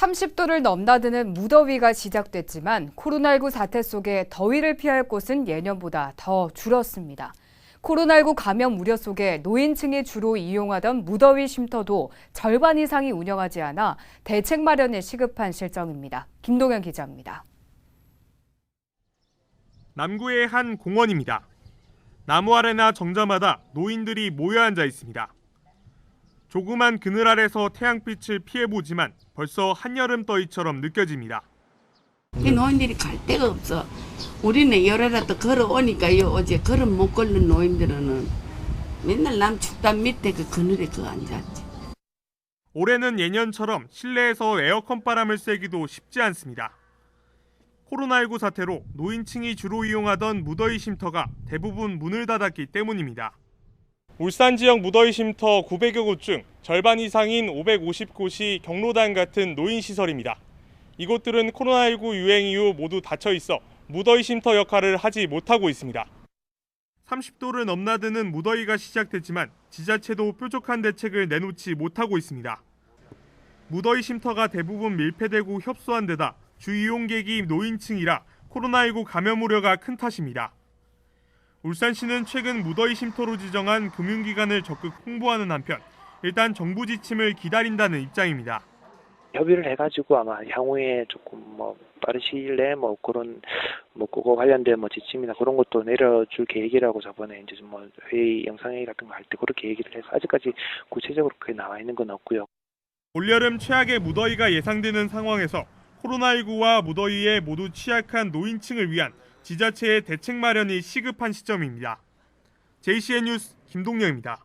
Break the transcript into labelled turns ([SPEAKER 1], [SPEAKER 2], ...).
[SPEAKER 1] 30도를 넘나드는 무더위가 시작됐지만 코로나19 사태 속에 더위를 피할 곳은 예년보다 더 줄었습니다. 코로나19 감염 우려 속에 노인층이 주로 이용하던 무더위 쉼터도 절반 이상이 운영하지 않아 대책 마련에 시급한 실정입니다. 김동현 기자입니다.
[SPEAKER 2] 남구의 한 공원입니다. 나무 아래나 정자마다 노인들이 모여 앉아 있습니다. 조그만 그늘 아래서 태양빛을 피해보지만 벌써 한여름 더위처럼 느껴집니다.
[SPEAKER 3] 이 노인들이 갈 데가 없어. 우리는 열애라도 걸어오니까요. 어제 걸음 못 걸는 노인들은 맨날 남 축단 밑에 그 그늘에 그 앉았지.
[SPEAKER 2] 올해는 예년처럼 실내에서 에어컨 바람을 쐬기도 쉽지 않습니다. 코로나19 사태로 노인층이 주로 이용하던 무더위 쉼터가 대부분 문을 닫았기 때문입니다. 울산 지역 무더위 쉼터 900여 곳 중 절반 이상인 550곳이 경로당 같은 노인 시설입니다. 이곳들은 코로나19 유행 이후 모두 닫혀 있어 무더위 쉼터 역할을 하지 못하고 있습니다. 30도를 넘나드는 무더위가 시작됐지만 지자체도 뾰족한 대책을 내놓지 못하고 있습니다. 무더위 쉼터가 대부분 밀폐되고 협소한 데다 주 이용객이 노인층이라 코로나19 감염 우려가 큰 탓입니다. 울산시는 최근 무더위 쉼터로 지정한 금융기관을 적극 홍보하는 한편 일단 정부 지침을 기다린다는 입장입니다.
[SPEAKER 4] 협의를 해가지고 아마 향후에 조금 뭐 빠른 시일 내에 뭐 그런 뭐 그거 관련된 뭐 지침이나 그런 것도 내려줄 계획이라고 저번에 이제 뭐 회의 영상회의 같은 거 할 때 그렇게 얘기를 해서 아직까지 구체적으로 그게 나와 있는 건 없고요.
[SPEAKER 2] 올여름 최악의 무더위가 예상되는 상황에서 코로나19와 무더위에 모두 취약한 노인층을 위한 지자체의 대책 마련이 시급한 시점입니다. JCN 뉴스 김동영입니다.